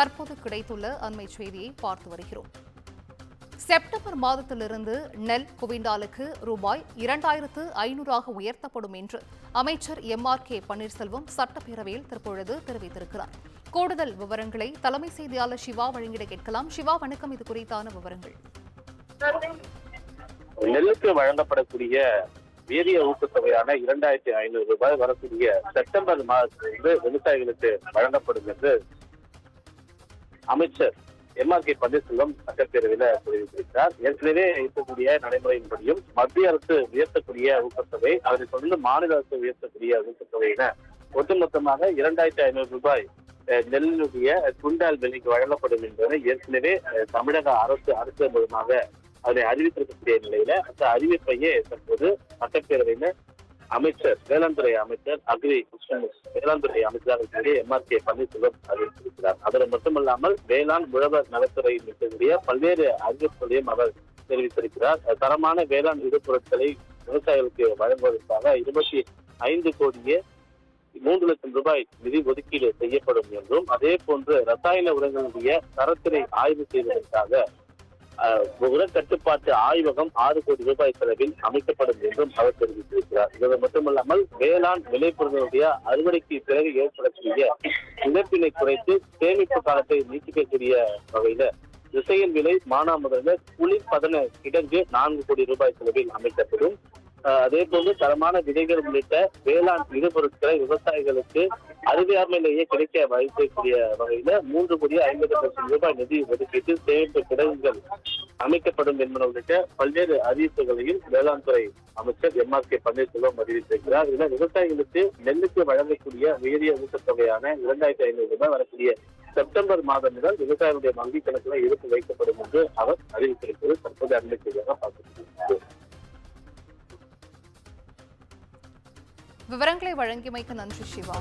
தற்போது கிடைத்துள்ள அண்மை செய்தியை பார்த்து வருகிறோம். செப்டம்பர் மாதத்திலிருந்து நெல் குவிண்டாலுக்கு ரூபாய் இரண்டாயிரத்து ஐநூறாக உயர்த்தப்படும் என்று அமைச்சர் எம் ஆர் கே பன்னீர்செல்வம் சட்டப்பேரவையில் தற்பொழுது தெரிவித்திருக்கிறார். கூடுதல் விவரங்களை தலைமை செய்தியாளர் சிவா வழங்கிட கேட்கலாம். சிவா வணக்கம். இது குறித்தான விவரங்கள். நெல்லுக்கு வழங்கப்படக்கூடிய வேதிய ஊக்கத்தொகையான இரண்டாயிரத்தி ஐநூறு ரூபாய் வரக்கூடிய செப்டம்பர் மாதத்திலிருந்து விவசாயிகளுக்கு வழங்கப்படும் என்று அமைச்சர் எம் ஆர் கே பன்னீர்செல்வம் சட்டப்பேரவையில தெரிவித்திருக்கிறார். ஏற்கனவே இருக்கக்கூடிய நடைமுறையின்படியும் மத்திய அரசு உயர்த்தக்கூடிய ஊக்கத்தொகை அதனை தொடர்ந்து மாநில அரசு உயர்த்தக்கூடிய ஊக்கத்தொகை என ஒட்டுமொத்தமாக இரண்டாயிரத்தி ஐநூறு ரூபாய் நெல்லினுடைய துண்டால் விலைக்கு வழங்கப்படும் என்பதை ஏற்கனவே தமிழக அரசு அரசு மூலமாக அதனை அறிவித்திருக்கக்கூடிய நிலையில அந்த அறிவிப்பையே தற்போது சட்டப்பேரவையில அமைச்சர் வேளாண் துறை அமைச்சர் அக்ரி வேளாண்துறை அமைச்சராக இருக்கக்கூடிய எம் ஆர் கே பன்னீர்செல்வம் அறிவித்திருக்கிறார் அதில் மட்டுமல்லாமல் வேளாண் உழவர் நலத்துறை இருக்கக்கூடிய பல்வேறு அறிவிப்புகளையும் அவர் தெரிவித்திருக்கிறார். தரமான வேளாண் இடுபொருட்களை விவசாயிகளுக்கு வழங்குவதற்காக இருபத்தி ஐந்து கோடியே மூன்று லட்சம் ரூபாய் நிதி ஒதுக்கீடு செய்யப்படும் என்றும் அதே போன்று ரசாயன உரங்களுடைய தரத்தினை ஆய்வு செய்வதற்காக கட்டுப்பாட்டு ஆய்வகம் ஆறு கோடி ரூபாய் செலவில் அமைக்கப்படும் என்றும் அவர் தெரிவித்திருக்கிறார். இது மட்டுமல்லாமல் வேளாண் விளைபொருளுடைய அறுவடைக்கு பிறகு ஏற்படக்கூடிய இழப்பினை குறைத்து சேமிப்பு காலத்தை நீட்டிக்கக்கூடிய வகையில திசையன் விலை மானாமதுல குளிர்பதன கிடங்கு நான்கு கோடி ரூபாய் செலவில் அமைக்கப்படும். அதே போன்று தரமான விதைகள் உள்ளிட்ட வேளாண் இடுபொருட்களை விவசாயிகளுக்கு அறிவியாமையிலேயே கிடைக்க வாய்ப்பிக்கூடிய வகையில மூன்று கோடி ஐம்பது லட்சம் ரூபாய் நிதி ஒதுக்கீட்டு சேமிப்பு கிடங்குகள் அமைக்கப்படும் என்பன உள்ளிட்ட பல்வேறு அறிவிப்புகளையும் வேளாண் துறை அமைச்சர் எம் ஆர் கே பன்னீர்செல்வம் அறிவித்திருக்கிறார். இதில் விவசாயிகளுக்கு நெல்லுக்கு வழங்கக்கூடிய உயரிய ஊக்கத்தொகையான இரண்டாயிரத்தி ஐநூறு ரூபாய் வரக்கூடிய செப்டம்பர் மாதம் முதல் விவசாயிகளுடைய வங்கி கணக்கில் இருப்பு வைக்கப்படும் என்று அவர் அறிவித்திருப்பது தற்போது அண்மை செய்தியாக விவரங்களை வழங்கியமைக்கு நன்றி சிவா